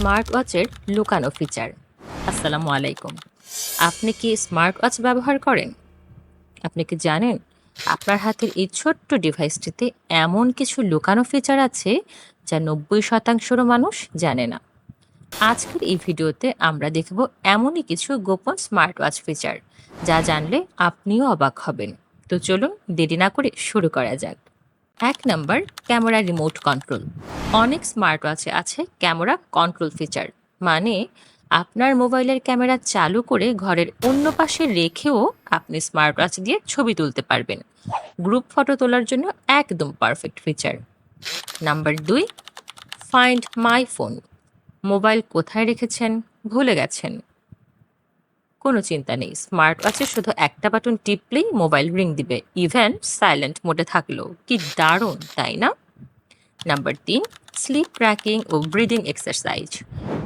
Smart ওয়াচের লুকানো feature আসসালামু আলাইকুম। আপনি কি স্মার্ট ওয়াচ ব্যবহার করেন? আপনি কি জানেন আপনার হাতের এই ছোট্ট ডিভাইসটিতে এমন কিছু লুকানো ফিচার আছে যা নব্বই শতাংশরও মানুষ জানে না? আজকের এই ভিডিওতে আমরা দেখব এমনই কিছু গোপন স্মার্ট ওয়াচ ফিচার যা জানলে আপনিও অবাক হবেন। তো চলুন দেরি না করে শুরু করা যাক। এক নাম্বার ক্যামেরা রিমোট কন্ট্রোল অনেক স্মার্ট ওয়াচে আছে ক্যামেরা কন্ট্রোল ফিচার মানে আপনার মোবাইলের ক্যামেরা চালু করে ঘরের অন্য পাশে রেখেও আপনি স্মার্ট ওয়াচ দিয়ে ছবি তুলতে পারবেন। গ্রুপ ফটো তোলার জন্য একদম পারফেক্ট ফিচার নাম্বার দুই ফাইন্ড মাই ফোন মোবাইল কোথায় রেখেছেন? ভুলে গেছেন। কোনো চিন্তা নেই। স্মার্ট ওয়াচে শুধু একটা বাটন টিপলেই মোবাইল রিং দিবে। ইভেন সাইলেন্ট মোডে থাকলেও। কি দারুণ, তাই না? নাম্বার তিন, স্লিপ ট্র্যাকিং ও ব্রিদিং এক্সারসাইজ।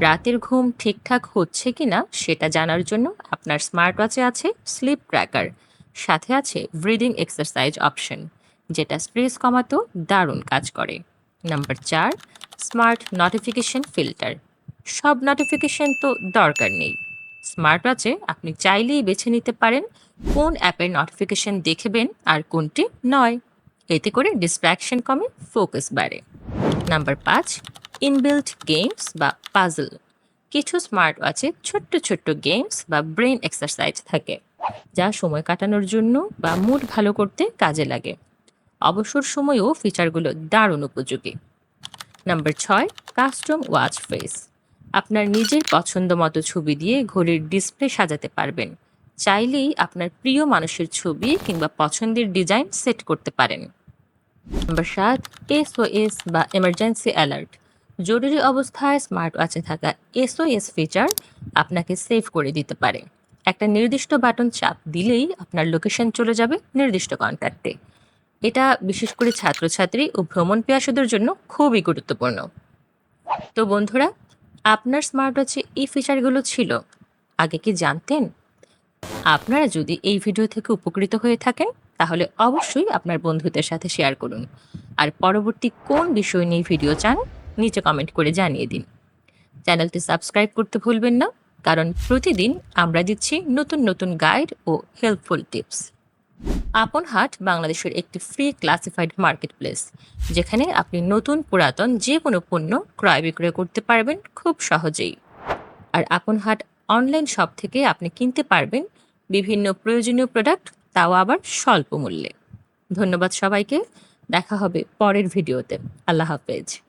রাতের ঘুম ঠিকঠাক হচ্ছে কি না, সেটা জানার জন্য আপনার স্মার্ট ওয়াচে আছে স্লিপ ট্র্যাকার। সাথে আছে ব্রিদিং এক্সারসাইজ অপশন, যেটা স্ট্রেস কমাতেও দারুণ কাজ করে। নাম্বার চার, স্মার্ট নোটিফিকেশন ফিল্টার। সব নোটিফিকেশন তো দরকার নেই। স্মার্ট ওয়াচে আপনি চাইলেই বেছে নিতে পারেন কোন অ্যাপের নোটিফিকেশন দেখবেন আর কোনটি নয়। এতে করে ডিস্ট্র্যাকশন কমে ফোকাস বাড়ে। নাম্বার পাঁচ ইনবিল্ট গেমস বা পাজল কিছু স্মার্ট ওয়াচে ছোট্ট ছোট্ট গেমস বা ব্রেন এক্সারসাইজ থাকে, যা সময় কাটানোর জন্য বা মুড ভালো করতে কাজে লাগে। অবসর সময়েও ফিচারগুলো দারুণ উপযোগী। নাম্বার ছয় কাস্টম ওয়াচ ফেস আপনার নিজের পছন্দ মতো ছবি দিয়ে ঘড়ির ডিসপ্লে সাজাতে পারবেন। চাইলেই আপনার প্রিয় মানুষের ছবি কিংবা পছন্দের ডিজাইন সেট করতে পারেন। নাম্বার সাত এসওএস বা এমার্জেন্সি অ্যালার্ট জরুরি অবস্থায় স্মার্ট ওয়াচে থাকা এসওএস ফিচার আপনাকে সেভ করে দিতে পারে। একটা নির্দিষ্ট বাটন চাপ দিলেই আপনার লোকেশন চলে যাবে নির্দিষ্ট কন্ট্যাক্টে এটা বিশেষ করে ছাত্রছাত্রী ও ভ্রমণ পেয়াসীদের জন্য খুবই গুরুত্বপূর্ণ। তো বন্ধুরা আপনার স্মার্ট ওয়াচে এই ফিচারগুলো ছিল, আগে কি জানতেন? আপনারা যদি এই ভিডিও থেকে উপকৃত হয়ে থাকেন, তাহলে অবশ্যই আপনার বন্ধুদের সাথে শেয়ার করুন। আর পরবর্তী কোন বিষয় নিয়ে ভিডিও চান, নিচে কমেন্ট করে জানিয়ে দিন। চ্যানেলটি সাবস্ক্রাইব করতে ভুলবেন না, কারণ প্রতিদিন আমরা দিচ্ছি নতুন নতুন গাইড ও হেল্পফুল টিপস আপন হাট বাংলাদেশের একটি ফ্রি ক্লাসিফাইড মার্কেট প্লেস যেখানে আপনি নতুন পুরাতন যে কোনো পণ্য ক্রয় বিক্রয় করতে পারবেন খুব সহজেই। আর আপন হাট অনলাইন শপ থেকে আপনি কিনতে পারবেন বিভিন্ন প্রয়োজনীয় প্রোডাক্ট তাও আবার স্বল্প মূল্যে। ধন্যবাদ সবাইকে, দেখা হবে পরের ভিডিওতে আল্লাহ হাফেজ।